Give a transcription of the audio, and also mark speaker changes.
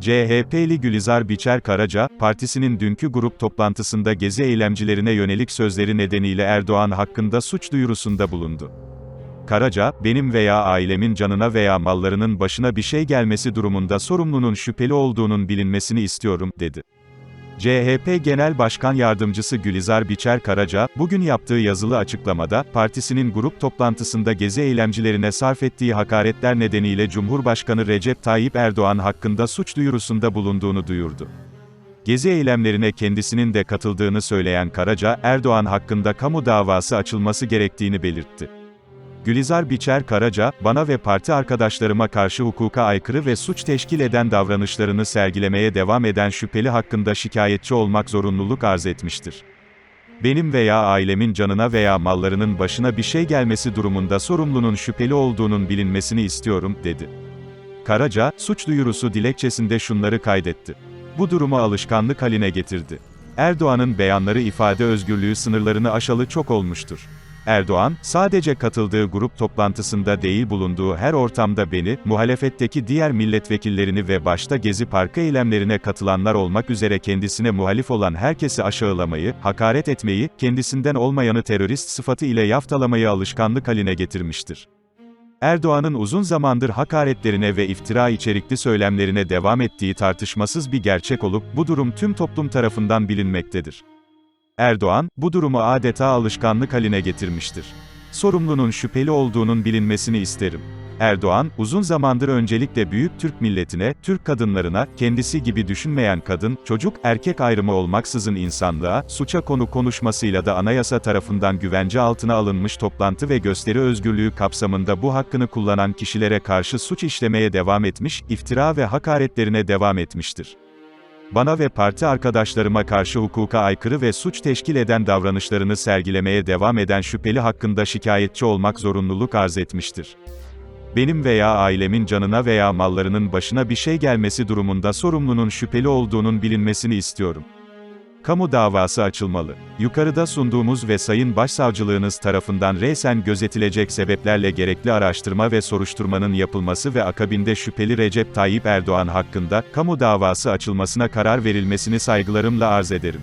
Speaker 1: CHP'li Gülizar Biçer Karaca, partisinin dünkü grup toplantısında gezi eylemcilerine yönelik sözleri nedeniyle Erdoğan hakkında suç duyurusunda bulundu. Karaca, benim veya ailemin canına veya mallarının başına bir şey gelmesi durumunda sorumlunun şüpheli olduğunun bilinmesini istiyorum, dedi. CHP Genel Başkan Yardımcısı Gülizar Biçer Karaca, bugün yaptığı yazılı açıklamada, partisinin grup toplantısında gezi eylemcilerine sarf ettiği hakaretler nedeniyle Cumhurbaşkanı Recep Tayyip Erdoğan hakkında suç duyurusunda bulunduğunu duyurdu. Gezi eylemlerine kendisinin de katıldığını söyleyen Karaca, Erdoğan hakkında kamu davası açılması gerektiğini belirtti. Gülizar Biçer Karaca, bana ve parti arkadaşlarıma karşı hukuka aykırı ve suç teşkil eden davranışlarını sergilemeye devam eden şüpheli hakkında şikayetçi olmak zorunluluk arz etmiştir. Benim veya ailemin canına veya mallarının başına bir şey gelmesi durumunda sorumlunun şüpheli olduğunun bilinmesini istiyorum, dedi. Karaca, suç duyurusu dilekçesinde şunları kaydetti. Bu durumu alışkanlık haline getirdi. Erdoğan'ın beyanları ifade özgürlüğü sınırlarını aşalı çok olmuştur. Erdoğan, sadece katıldığı grup toplantısında değil bulunduğu her ortamda beni, muhalefetteki diğer milletvekillerini ve başta Gezi Parkı eylemlerine katılanlar olmak üzere kendisine muhalif olan herkesi aşağılamayı, hakaret etmeyi, kendisinden olmayanı terörist sıfatı ile yaftalamayı alışkanlık haline getirmiştir. Erdoğan'ın uzun zamandır hakaretlerine ve iftira içerikli söylemlerine devam ettiği tartışmasız bir gerçek olup, bu durum tüm toplum tarafından bilinmektedir. Erdoğan, bu durumu adeta alışkanlık haline getirmiştir. Sorumlunun şüpheli olduğunun bilinmesini isterim. Erdoğan, uzun zamandır öncelikle büyük Türk milletine, Türk kadınlarına, kendisi gibi düşünmeyen kadın, çocuk, erkek ayrımı olmaksızın insanlığa, suça konu konuşmasıyla da anayasa tarafından güvence altına alınmış toplantı ve gösteri özgürlüğü kapsamında bu hakkını kullanan kişilere karşı suç işlemeye devam etmiş, iftira ve hakaretlerine devam etmiştir bana ve parti arkadaşlarıma karşı hukuka aykırı ve suç teşkil eden davranışlarını sergilemeye devam eden şüpheli hakkında şikayetçi olmak zorunluluk arz etmiştir. Benim veya ailemin canına veya mallarının başına bir şey gelmesi durumunda sorumlunun şüpheli olduğunun bilinmesini istiyorum. Kamu davası açılmalı. Yukarıda sunduğumuz ve Sayın Başsavcılığınız tarafından resen gözetilecek sebeplerle gerekli araştırma ve soruşturmanın yapılması ve akabinde şüpheli Recep Tayyip Erdoğan hakkında kamu davası açılmasına karar verilmesini saygılarımla arz ederim.